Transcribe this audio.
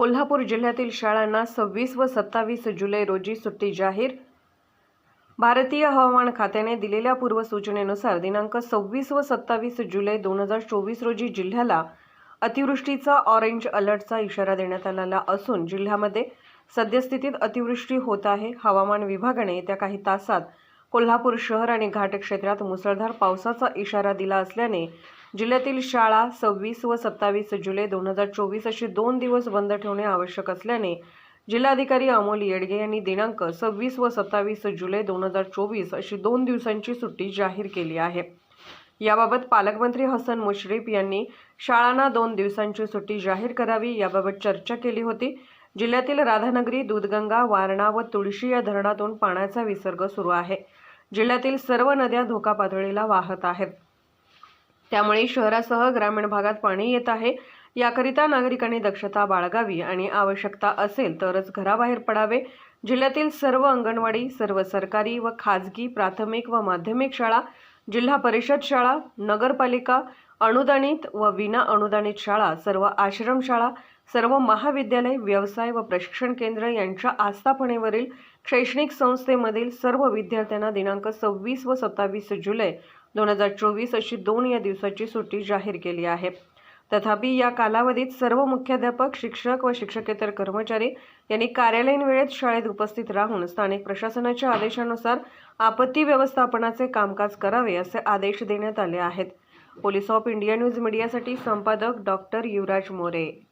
कोल्हापूर जिल्ह्यातील शाळांना सव्वीस व सत्तावीस जुलै रोजी सुट्टी जाहीर. भारतीय हवामान खात्याने दिलेल्या पूर्वसूचनेनुसार दिनांक सव्वीस व सत्तावीस जुलै दोन हजार चोवीस रोजी जिल्ह्याला अतिवृष्टीचा ऑरेंज अलर्टचा इशारा देण्यात आलेला असून जिल्ह्यामध्ये सद्यस्थितीत अतिवृष्टी होत आहे. हवामान विभागाने येत्या काही तासात कोल्हापूर शहर आणि घाट क्षेत्रात मुसळधार पावसाचा इशारा दिला असल्याने जिल्ह्यातील शाळा सव्वीस व सत्तावीस जुलै दोन हजार चोवीस अशी दोन दिवस बंद ठेवणे आवश्यक असल्याने जिल्हाधिकारी अमोल येडगे यांनी दिनांक सव्वीस व सत्तावीस जुलै दोन हजार चोवीस अशी दोन दिवसांची सुट्टी जाहीर केली आहे. याबाबत पालकमंत्री हसन मुश्रीफ यांनी शाळांना दोन दिवसांची सुट्टी जाहीर करावी याबाबत चर्चा केली होती. जिल्ह्यातील राधानगरी दूधगंगा वारणा व तुळशी या धरणातून पाण्याचा विसर्ग सुरू आहे. जिल्ह्यातील सर्व नद्या धोका पातळीला वाहत आहेत. त्यामुळे शहरासह ग्रामीण भागात पाणी येत आहे. याकरिता नागरिकांनी दक्षता बाळगावी आणि आवश्यकता असेल तरच घराबाहेर पडावे. जिल्ह्यातील सर्व अंगणवाडी सर्व सरकारी व खाजगी प्राथमिक व माध्यमिक शाळा जिल्हा परिषद शाळा नगरपालिका अनुदानित व विना अनुदानित शाळा सर्व आश्रमशाळा सर्व महाविद्यालय व्यवसाय व प्रशिक्षण केंद्र यांच्या आस्थापनेवरील शैक्षणिक संस्थेमधील सर्व विद्यार्थ्यांना दिनांक सव्वीस व सत्तावीस जुलै दोन हजार चोवीस अशी दोन या दिवसाची सुट्टी जाहीर केली आहे. तथापि या कालावधीत सर्व मुख्याध्यापक शिक्षक व शिक्षकेतर कर्मचारी यांनी कार्यालयीन वेळेत शाळेत उपस्थित राहून स्थानिक प्रशासनाच्या आदेशानुसार आपत्ती व्यवस्थापनाचे कामकाज करावे असे आदेश देण्यात आले आहेत. पोलीस ऑफ इंडिया न्यूज मीडियासाठी संपादक डॉक्टर युवराज मोरे.